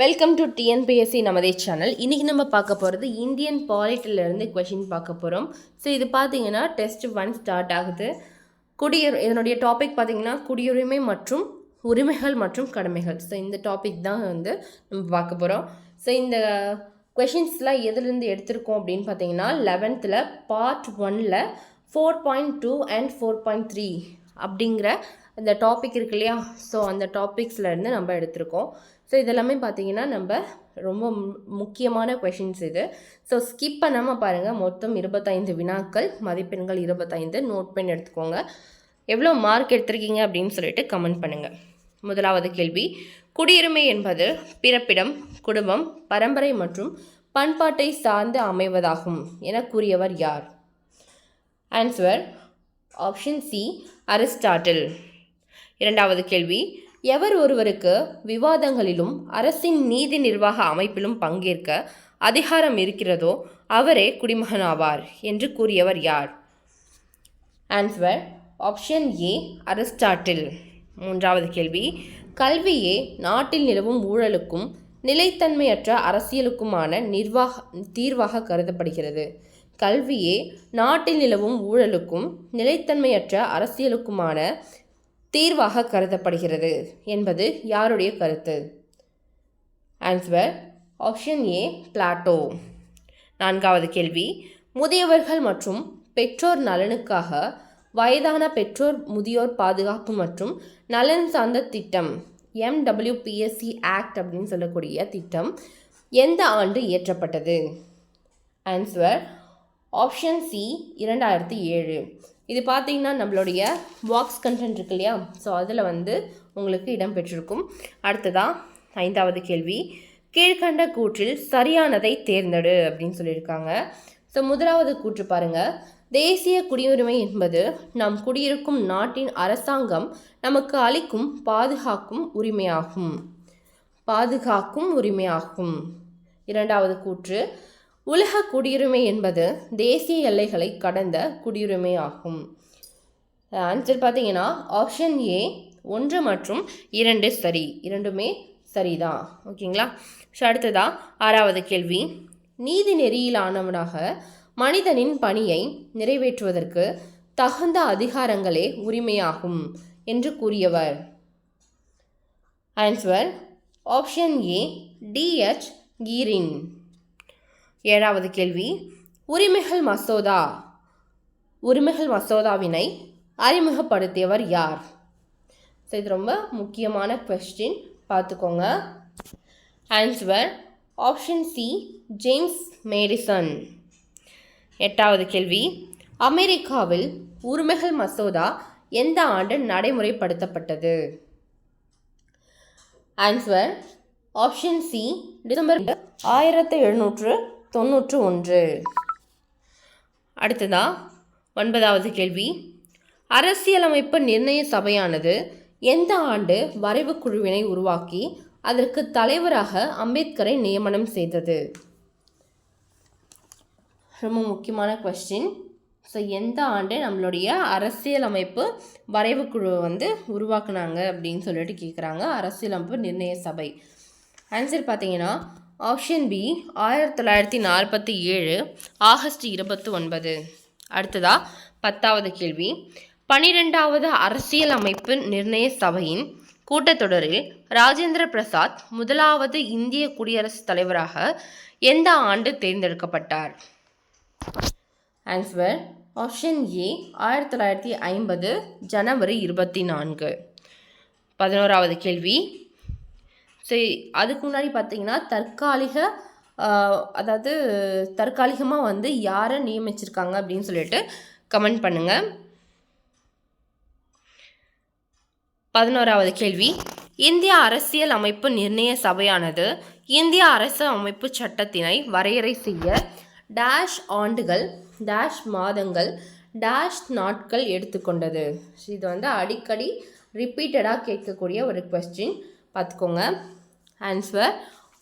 Welcome to TNPSC நமதே channel இன்றைக்கி நம்ம பார்க்க போகிறது இந்தியன் பாலிட்டிலேருந்து கொஷின் பார்க்க போகிறோம் ஸோ இது பார்த்தீங்கன்னா டெஸ்ட் ஒன் ஸ்டார்ட் ஆகுது. குடியுரி இதனுடைய டாபிக் பார்த்திங்கன்னா குடியுரிமை மற்றும் உரிமைகள் மற்றும் கடமைகள். ஸோ இந்த டாபிக் தான் வந்து நம்ம பார்க்க போகிறோம் ஸோ இந்த கொஷின்ஸ்லாம் எதுலேருந்து எடுத்திருக்கோம் அப்படின்னு பார்த்தீங்கன்னா லெவன்த்தில் பார்ட் ஒனில் four point two and four point three அப்படிங்கிற அந்த டாபிக் இருக்கு இல்லையா? ஸோ அந்த டாபிக்ஸ்லேருந்து நம்ம எடுத்திருக்கோம். ஸோ இதெல்லாமே பார்த்தீங்கன்னா நம்ம ரொம்ப மு- முக்கியமான கொஷின்ஸ் இது. ஸோ ஸ்கிப் பண்ணாமல் பாருங்கள் மொத்தம் இருபத்தைந்து வினாக்கள் மதிப்பெண்கள் இருபத்தைந்து. நோட் பண்ணி எடுத்துக்கோங்க. எவ்வளோ மார்க் எடுத்திருக்கீங்க அப்படின்னு சொல்லிட்டு கமெண்ட் பண்ணுங்கள் முதலாவது கேள்வி. குடியுரிமை என்பது பிறப்பிடம் குடும்பம் பரம்பரை மற்றும் பண்பாட்டை சார்ந்து அமைவதாகும் என கூறியவர் யார்? ஆன்சர் ஆப்ஷன் சி அரிஸ்டாட்டில் இரண்டாவது கேள்வி. எவர் ஒருவருக்கு விவாதங்களிலும் அரசின் நீதி நிர்வாக அமைப்பிலும் பங்கேற்க அதிகாரம் இருக்கிறதோ அவரே குடிமகனாவார் என்று கூறியவர் யார்? ஆன்சர் ஆப்ஷன் ஏ அரிஸ்டாட்டில் மூன்றாவது கேள்வி கல்வியே நாட்டில் நிலவும் ஊழலுக்கும் நிலைத்தன்மையற்ற அரசியலுக்குமான நிர்வாக தீர்வாக கருதப்படுகிறது. கல்வியே நாட்டில் நிலவும் ஊழலுக்கும் நிலைத்தன்மையற்ற அரசியலுக்குமான தீர்வாக கருதப்படுகிறது என்பது யாருடைய கருத்து? ஆன்சர் ஆப்ஷன் ஏ பிளாட்டோ நான்காவது கேள்வி. முதியவர்கள் மற்றும் பெற்றோர் நலனுக்காக வயதான பெற்றோர் முதியோர் பாதுகாப்பு மற்றும் நலன் சார்ந்த திட்டம் எம்டபிள்யூபிஎஸ்சி ஆக்ட் அப்படின்னு சொல்லக்கூடிய திட்டம் எந்த ஆண்டு இயற்றப்பட்டது? ஆன்சர் ஆப்ஷன் சி இரண்டாயிரத்தி ஏழு. இது பார்த்தீங்கன்னா நம்மளுடைய பாக்ஸ் கண்டென்ட் இருக்கு இல்லையா? ஸோ அதில் வந்து உங்களுக்கு இடம் பெற்றிருக்கும். அடுத்ததாக ஐந்தாவது கேள்வி. கீழ்கண்ட கூற்றில் சரியானதை தேர்ந்தெடு அப்படின்னு சொல்லியிருக்காங்க. ஸோ முதலாவது கூற்று பாருங்க. தேசிய குடியுரிமை என்பது நாம் குடியிருக்கும் நாட்டின் அரசாங்கம் நமக்கு அளிக்கும் பாதுகாக்கும் உரிமையாகும். பாதுகாக்கும் உரிமையாகும். இரண்டாவது கூற்று. உலக குடியுரிமை என்பது தேசிய எல்லைகளை கடந்த குடியுரிமை ஆகும். ஆன்சர் பார்த்தீங்கன்னா ஆப்ஷன் ஏ ஒன்று மற்றும் இரண்டு சரி. இரண்டுமே சரிதான். ஓகேங்களா? ஸோ அடுத்ததா ஆறாவது கேள்வி. நீதி நெறியிலானவனாக மனிதனின் பணியை நிறைவேற்றுவதற்கு தகுந்த அதிகாரங்களே உரிமையாகும் என்று கூறியவர். Answer option A T H Green ஏழாவது கேள்வி. உரிமைகள் மசோதா. உரிமைகள் மசோதாவினை அறிமுகப்படுத்தியவர் யார்? ஸோ இது ரொம்ப முக்கியமான கொஸ்டின் பார்த்துக்கோங்க. Answer option C James Madison எட்டாவது கேள்வி. அமெரிக்காவில் உரிமைகள் மசோதா எந்த ஆண்டு நடைமுறைப்படுத்தப்பட்டது? ஆன்சர் ஆப்ஷன் சி டிசம்பர் ஆயிரத்தி எழுநூற்று தொண்ணூற்று ஒன்று. அடுத்ததா ஒன்பதாவது கேள்வி. அரசியலமைப்பு நிர்ணய சபையானது எந்த ஆண்டு வரைவு குழுவினை உருவாக்கி அதற்கு தலைவராக அம்பேத்கரை நியமனம் செய்தது? ரொம்ப முக்கியமான கொஸ்டின் ஸோ எந்த ஆண்டு நம்மளுடைய அரசியலமைப்பு வரைவு குழுவை வந்து உருவாக்குனாங்க அப்படின்னு சொல்லிட்டு கேட்குறாங்க அரசியலமைப்பு நிர்ணய சபை. ஆன்சர் பார்த்தீங்கன்னா ஆப்ஷன் பி ஆயிரத்தி தொள்ளாயிரத்தி நாற்பத்தி ஏழு ஆகஸ்ட் இருபத்தி ஒன்பது அடுத்ததா பத்தாவது கேள்வி. பனிரெண்டாவது அரசியல் அமைப்பு நிர்ணய சபையின் கூட்டத்தொடரில் ராஜேந்திர பிரசாத் முதலாவது இந்திய குடியரசுத் தலைவராக எந்த ஆண்டு தேர்ந்தெடுக்கப்பட்டார்? ஆன்சர் ஆப்ஷன் ஏ ஆயிரத்தி தொள்ளாயிரத்தி ஐம்பது ஜனவரி இருபத்தி நான்கு. பதினோராவது கேள்வி. சரி அதுக்கு முன்னாடி பார்த்தீங்கன்னா தற்காலிக அதாவது தற்காலிகமாக வந்து யாரை நியமிச்சிருக்காங்க அப்படின்னு சொல்லிட்டு கமெண்ட் பண்ணுங்கள் பதினோராவது கேள்வி. இந்திய அரசியல் அமைப்பு நிர்ணய சபையானது இந்திய அரசு அமைப்பு சட்டத்தினை வரையறை செய்ய டேஷ் ஆண்டுகள் டேஷ் மாதங்கள் டேஷ் நாட்கள் எடுத்துக்கொண்டது. இது வந்து அடிக்கடி ரிப்பீட்டடாக கேட்கக்கூடிய ஒரு கொஸ்டின் பார்த்துக்கோங்க. ஆன்சர்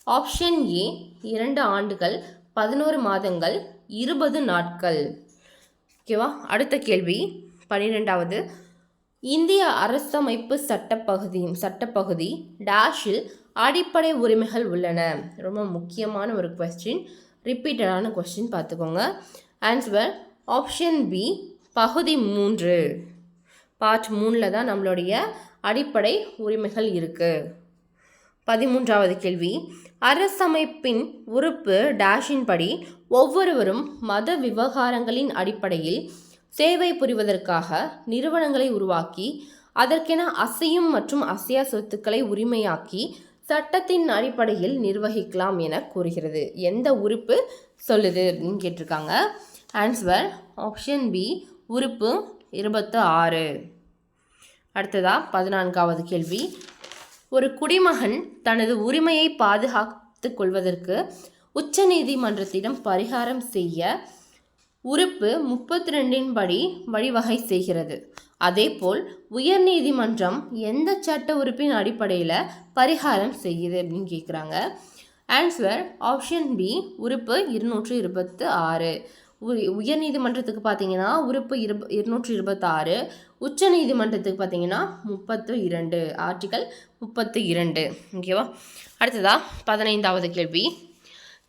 ஆப்ஷன் ஏ இரண்டு ஆண்டுகள் பதினோரு மாதங்கள் இருபது நாட்கள். ஓகேவா அடுத்த கேள்வி. பன்னிரெண்டாவது இந்திய அரசமைப்பு சட்டப்பகுதியின் சட்டப்பகுதி டேஷில் அடிப்படை உரிமைகள் உள்ளன. ரொம்ப முக்கியமான ஒரு கொஸ்டின் ரிப்பீட்டடான கொஸ்டின் பார்த்துக்கோங்க. ஆன்சர் ஆப்ஷன் பி பகுதி மூன்று. பார்ட் மூணில் தான் நம்மளுடைய அடிப்படை உரிமைகள் இருக்குது பதிமூன்றாவது கேள்வி. அரசமைப்பின் உறுப்பு டேஷின் படி ஒவ்வொருவரும் மத விவகாரங்களின் அடிப்படையில் சேவை புரிவதற்காக நிறுவனங்களை உருவாக்கி அதற்கென அசையும் மற்றும் அசையா சொத்துக்களை உரிமையாக்கி சட்டத்தின் அடிப்படையில் நிர்வகிக்கலாம் என கூறுகிறது. எந்த உறுப்பு சொல்லுது அப்படின்னு கேட்டிருக்காங்க. ஆன்சர் ஆப்ஷன் பி உறுப்பு இருபத்து ஆறு. அடுத்ததா பதினான்காவது கேள்வி. ஒரு குடிமகன் தனது உரிமையை பாதுகாத்து கொள்வதற்கு உச்சநீதிமன்றத்திடம் பரிகாரம் செய்ய உறுப்பு முப்பத்தி ரெண்டின் படி வழிவகை செய்கிறது. அதேபோல் உயர்நீதிமன்றம் எந்த சட்ட உறுப்பின் அடிப்படையில் பரிகாரம் செய்யுது அப்படின்னு கேட்குறாங்க ஆன்சர் ஆப்ஷன் பி உறுப்பு இருநூற்று இருபத்து ஆறு. உயர்நீதிமன்றத்துக்கு பார்த்தீங்கன்னா உறுப்பு இருப இருநூற்றி இருபத்தாறு உச்ச நீதிமன்றத்துக்கு பார்த்தீங்கன்னா முப்பத்து இரண்டு ஆர்டிகல் முப்பத்து இரண்டு. ஓகேவா அடுத்ததா பதினைந்தாவது கேள்வி.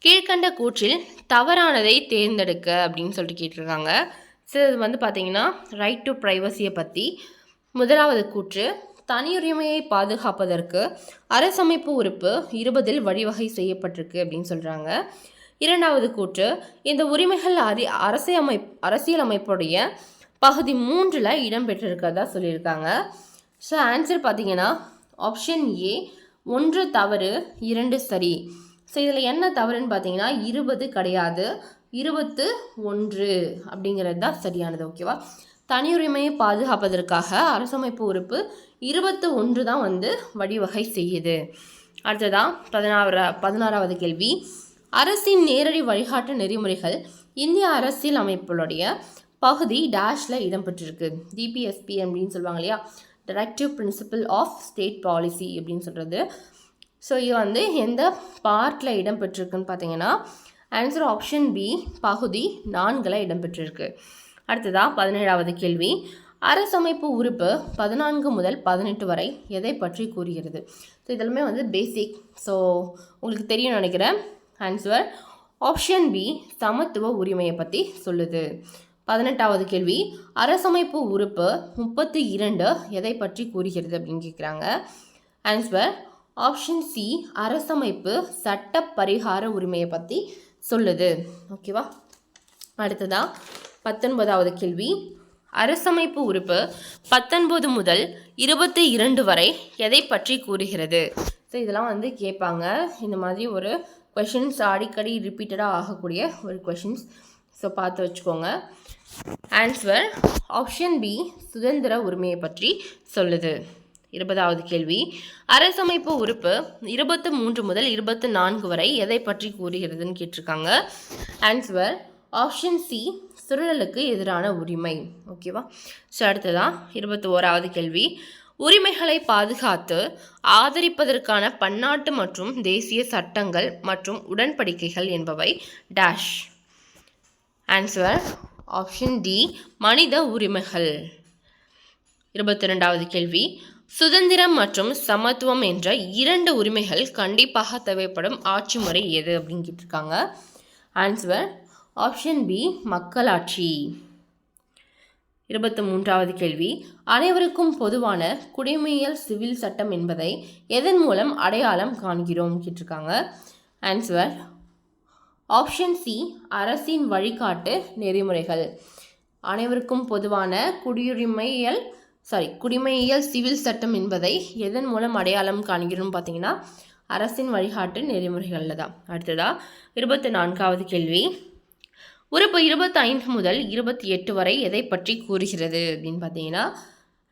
கீழ்கண்ட கூற்றில் தவறானதை தேர்ந்தெடுக்க அப்படின்னு சொல்லிட்டு கேட்டிருக்காங்க. சிலது இது வந்து பார்த்தீங்கன்னா ரைட் டு ப்ரைவசியை பற்றி முதலாவது கூற்று தனியுரிமையை பாதுகாப்பதற்கு அரசமைப்பு உறுப்பு இருபதில் வழிவகை செய்யப்பட்டிருக்கு அப்படின்னு சொல்கிறாங்க இரண்டாவது கூற்று இந்த உரிமைகள் அரி அரசியமை அரசியலமைப்புடைய பகுதி மூன்றில் இடம்பெற்றிருக்கிறதா சொல்லியிருக்காங்க. ஸோ ஆன்சர் பார்த்தீங்கன்னா ஆப்ஷன் ஏ ஒன்று தவறு இரண்டு சரி. ஸோ இதில் என்ன தவறுன்னு பார்த்தீங்கன்னா இருபது கிடையாது. இருபத்து ஒன்று அப்படிங்கிறது தான் சரியானது ஓகேவா தனியுரிமையை பாதுகாப்பதற்காக அரசமைப்பு உறுப்பு இருபத்து ஒன்று தான் வந்து வழிவகை செய்யுது. அடுத்ததான் பதினாறு பதினாறாவது கேள்வி. அரசின் நேரடி வழிகாட்டு நெறிமுறைகள் இந்திய அரசியல் அமைப்புடைய பகுதி டேஷில் இடம்பெற்றிருக்கு. டிபிஎஸ்பி அப்படின்னு சொல்லுவாங்க இல்லையா? Directive principle of state policy அப்படின்னு சொல்கிறது ஸோ இது வந்து எந்த பார்ட்டில் இடம்பெற்றிருக்குன்னு பார்த்தீங்கன்னா ஆன்சர் ஆப்ஷன் பி பகுதி நான்கில் இடம்பெற்றிருக்கு. அடுத்ததாக பதினேழாவது கேள்வி. அரசமைப்பு உறுப்பு பதினான்கு முதல் பதினெட்டு வரை எதை பற்றி கூறுகிறது? ஸோ இதெல்லாமே வந்து பேசிக் ஸோ உங்களுக்கு தெரியும் நினைக்கிறேன். ஆன்சர் ஆப்ஷன் பி சமத்துவ உரிமையை பற்றி சொல்லுது. பதினெட்டாவது கேள்வி. அரசமைப்பு உறுப்பு முப்பத்தி இரண்டு எதை பற்றி கூறுகிறது அப்படின்னு கேட்குறாங்க ஆன்சர் ஆப்ஷன் சி அரசமைப்பு சட்ட பரிகார உரிமையை பற்றி சொல்லுது. ஓகேவா அடுத்ததா பத்தொன்பதாவது கேள்வி. அரசமைப்பு உறுப்பு பத்தொன்பது முதல் இருபத்தி இரண்டு வரை எதை பற்றி கூறுகிறது? ஸோ இதெல்லாம் வந்து கேட்பாங்க. இந்த மாதிரி ஒரு கொஷின்ஸ் அடிக்கடி ரிப்பீட்டடாக ஆகக்கூடிய ஒரு கொஷின்ஸ் ஸோ பார்த்து வச்சுக்கோங்க. ஆன்சர் ஆப்ஷன் பி சுதந்திர உரிமையை பற்றி சொல்லுது. இருபதாவது கேள்வி. அரசமைப்பு உறுப்பு இருபத்து மூன்று முதல் இருபத்து நான்கு வரை எதை பற்றி கூறுகிறதுன்னு கேட்டிருக்காங்க. ஆன்சர் ஆப்ஷன் சி சுழலுக்கு எதிரான உரிமை. ஓகேவா ஸோ அடுத்ததான் இருபத்தி ஓராவது கேள்வி. உரிமைகளை பாதுகாத்து ஆதரிப்பதற்கான பன்னாட்டு மற்றும் தேசிய சட்டங்கள் மற்றும் உடன்படிக்கைகள் என்பவை. டேஷ் ஆன்சர் ஆப்ஷன் டி மனித உரிமைகள். இருபத்தி ரெண்டாவது கேள்வி. சுதந்திரம் மற்றும் சமத்துவம் என்ற இரண்டு உரிமைகள் கண்டிப்பாக தேவைப்படும் ஆட்சி முறை எது அப்படின்னு கேட்டிருக்காங்க. ஆன்சர் ஆப்ஷன் பி மக்களாட்சி. இருபத்தி மூன்றாவது கேள்வி. அனைவருக்கும் பொதுவான குடிமையியல் சிவில் சட்டம் என்பதை எதன் மூலம் அடையாளம் காண்கிறோம் கேட்டிருக்காங்க. ஆன்சர் ஆப்ஷன் சி அரசின் வழிகாட்டு நெறிமுறைகள். அனைவருக்கும் பொதுவான குடியுரிமையல் சாரி குடிமையியல் சிவில் சட்டம் என்பதை எதன் மூலம் அடையாளம் காண்கிறோம் பார்த்தீங்கன்னா அரசின் வழிகாட்டு நெறிமுறைகளில் தான். அடுத்ததா இருபத்தி நான்காவது கேள்வி. உறுப்பு இருபத்தி ஐந்து முதல் இருபத்தி எட்டு வரை எதை பற்றி கூறுகிறது அப்படின்னு பார்த்தீங்கன்னா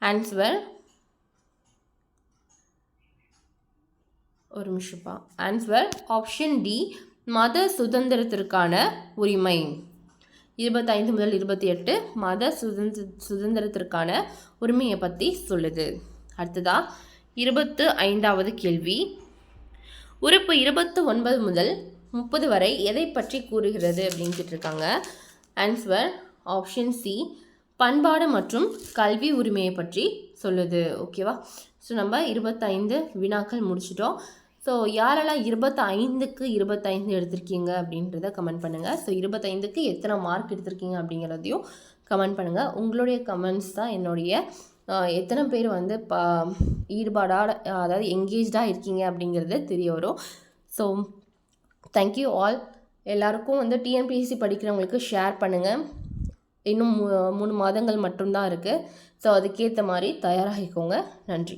ஆன்சர் ஒரு நிமிஷப்பா ஆன்சர் ஆப்ஷன் டி மத சுதந்திரத்திற்கான உரிமை. இருபத்தைந்து முதல் இருபத்தி எட்டு மத சுதந்திர சுதந்திரத்திற்கான உரிமையை பற்றி சொல்லுது. அடுத்ததா இருபத்து ஐந்தாவது கேள்வி. உறுப்பு இருபத்து ஒன்பது முதல் முப்பது வரை எதை பற்றி கூறுகிறது அப்படின்னு கேட்டிருக்காங்க ஆன்சர் ஆப்ஷன் சி பண்பாடு மற்றும் கல்வி உரிமையை பற்றி சொல்லுது. ஓகேவா ஸோ நம்ம இருபத்தைந்து வினாக்கள் முடிச்சிட்டோம். ஸோ யாரெல்லாம் இருபத்தைந்துக்கு இருபத்தைந்து எடுத்திருக்கீங்க அப்படின்றத கமெண்ட் பண்ணுங்கள் ஸோ இருபத்தைந்துக்கு எத்தனை மார்க் எடுத்திருக்கீங்க அப்படிங்கிறதையும் கமெண்ட் பண்ணுங்கள் உங்களுடைய கமெண்ட்ஸ் தான் என்னுடைய எத்தனை பேர் வந்து ப ஈடுபாடாக அதாவது எங்கேஜாக இருக்கீங்க அப்படிங்கிறது தெரிய வரும். ஸோ தேங்க்யூ ஆல் எல்லாருக்கும் வந்து டிஎன்பிஎஸ்சி படிக்கிறவங்களுக்கு ஷேர் பண்ணுங்கள் இன்னும் மூ- மூணு மாதங்கள் மட்டும்தான் இருக்குது ஸோ அதுக்கேற்ற மாதிரி தயாராகிக்கோங்க. நன்றி.